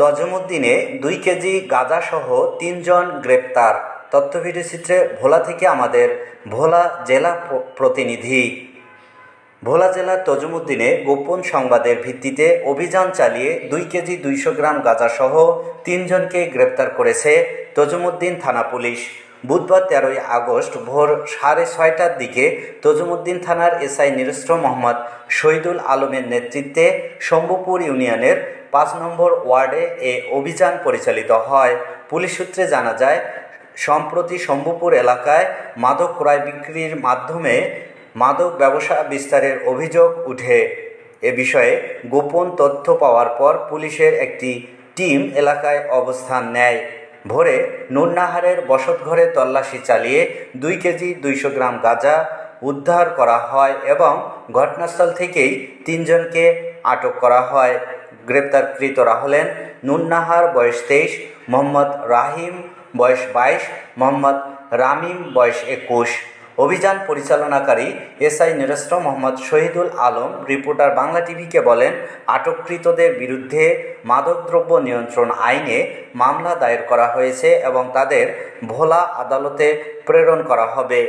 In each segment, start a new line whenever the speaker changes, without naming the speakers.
তজুমুদ্দিনে দুই কেজি গাঁজাসহ তিনজন গ্রেপ্তার। তথ্য ভিডিওচিত্রে ভোলা থেকে আমাদের ভোলা জেলা প্রতিনিধি। ভোলা জেলার তজমুদ্দিনে গোপন সংবাদের ভিত্তিতে অভিযান চালিয়ে দুই কেজি দুইশো গ্রাম গাঁজাসহ তিনজনকে গ্রেপ্তার করেছে তজমুদ্দিন থানা পুলিশ। বুধবার তেরোই আগস্ট ভোর সাড়ে ছয়টার দিকে তজুমুদ্দিন থানার এসআই নিরস্ত্র মোহাম্মদ শহীদুল আলমের নেতৃত্বে শম্ভুপুর ইউনিয়নের পাঁচ নম্বর ওয়ার্ডে এ অভিযান পরিচালিত হয়। পুলিশ সূত্রে জানা যায়, সম্প্রতি শম্ভুপুর এলাকায় মাদক ক্রয় বিক্রির মাধ্যমে মাদক ব্যবসা বিস্তারের অভিযোগ উঠে। এ বিষয়ে গোপন তথ্য পাওয়ার পর পুলিশের একটি টিম এলাকায় অবস্থান নেয়। ভোরে নুন্নাহারের বসতঘরে তল্লাশি চালিয়ে দুই কেজি দুইশো গ্রাম গাঁজা উদ্ধার করা হয় এবং ঘটনাস্থল থেকেই তিনজনকে আটক করা হয়। গ্রেপ্তারকৃতরা হলেন নুন্নাহার বয়স তেইশ, মোহাম্মদ রাহিম বয়স বাইশ, মোহাম্মদ রামিম বয়স একুশ। অভিযান পরিচালনাকারী এসআই নিরস্ত্র মোহাম্মদ শহীদুল আলম, রিপোর্টার বাংলা টিভিকে বলেন, আটককৃতদের বিরুদ্ধে মাদকদ্রব্য নিয়ন্ত্রণ আইনে মামলা দায়ের করা হয়েছে এবং তাদের ভোলা আদালতে প্রেরণ করা হবে।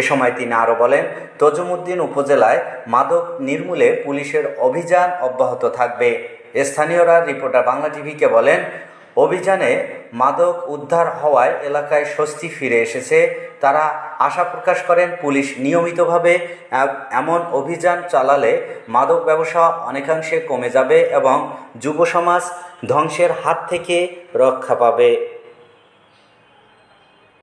এ সময় তিনি আরও বলেন, তজুমুদ্দিন উপজেলায় মাদক নির্মূলে পুলিশের অভিযান অব্যাহত থাকবে। স্থানীয়রা রিপোর্টার বাংলা টিভিকে বলেন, অভিযানে মাদক উদ্ধার হওয়ায় এলাকায় স্বস্তি ফিরে এসেছে। তারা আশা প্রকাশ করেন, পুলিশ নিয়মিতভাবে এমন অভিযান চালালে মাদক ব্যবসা অনেকাংশে কমে যাবে এবং যুব সমাজ ধ্বংসের হাত থেকে রক্ষা পাবে।